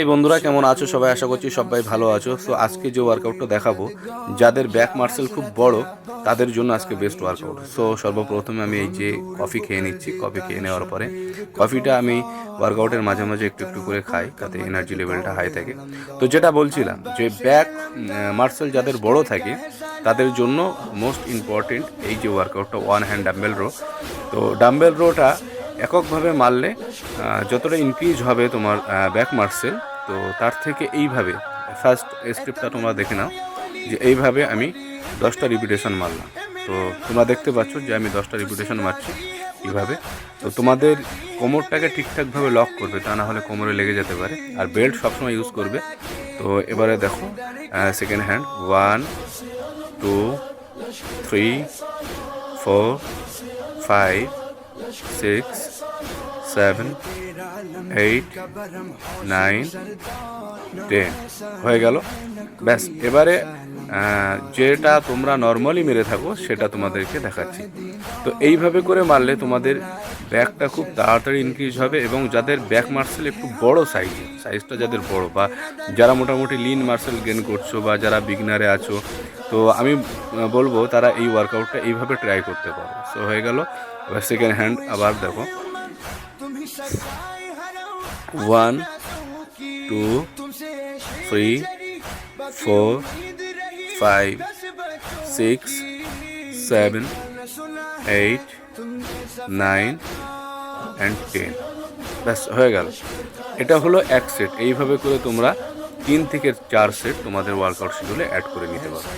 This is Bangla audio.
এই বন্ধুরা, কেমন আছো? সবাই আশা করছি সবাই ভালো আছো। সো আজকে যে ওয়ার্কআউটটা দেখাবো, যাদের ব্যাক মার্সেল খুব বড়, তাদের জন্য আজকে বেস্ট ওয়ার্কআউট সো সর্বপ্রথমে আমি এই যে কফি খেয়ে নিচ্ছি কফি খেয়ে নেওয়ার পরে কফিটা আমি ওয়ার্কআউটের মাঝে মাঝে একটু একটু করে খাই, তাতে এনার্জি লেভেলটা হাই থাকে। তো যেটা বলছিলাম যে ব্যাক মার্সেল যাদের বড় থাকে, তাদের জন্য মোস্ট ইম্পর্টেন্ট এই যে ওয়ার্কআউটটা ওয়ান হ্যান্ড ডাম্বেল রো তো ডাম্বেল রোটা এককভাবে মারলে যতটা ইনক্রিজ হবে তোমার ব্যাক মার্সেল তো তার থেকে এইভাবে ফার্স্ট স্টেপটা তোমরা দেখে নাও, যে এইভাবে আমি দশটা রিপিটেশন মারলাম। তো তোমরা দেখতে পাচ্ছ যে আমি দশটা রিপিটেশন মারছি এইভাবে। তো তোমাদের কোমরটাকে ঠিকঠাকভাবে লক করবে, তা না হলে কোমরে লেগে যেতে পারে। আর বেল্ট সবসময় ইউজ করবে। তো এবারে দেখো second hand one two three four five six seven eight nine ten হয়ে গেল। ব্যাস, এবারে যেটা তোমরা নর্মালি মেরে থাকো, সেটা তোমাদেরকে দেখাচ্ছি। তো এইভাবে করে মারলে তোমাদের ব্যাকটা খুব তাড়াতাড়ি ইনক্রিজ হবে এবং যাদের ব্যাক মার্সেল একটু বড় সাইজ সাইজটা যাদের বড় বা যারা মোটামুটি লিন মার্সেল গেন করছ বা যারা বিগনারে আছো, তো আমি বলব তারা এই ওয়ার্কআউটটা এইভাবে ট্রাই করতে পারো। সো হয়ে গেল। সেকেন্ড হ্যান্ড আবার দেখো। One two three four five six seven eight nine and ten ব্যাস, হয়ে গেল। এটা হলো এক সেট এইভাবে করে তোমরা তিন থেকে চার সেট তোমাদের ওয়ার্কআউট শিডিউলে অ্যাড করে নিতে পারো।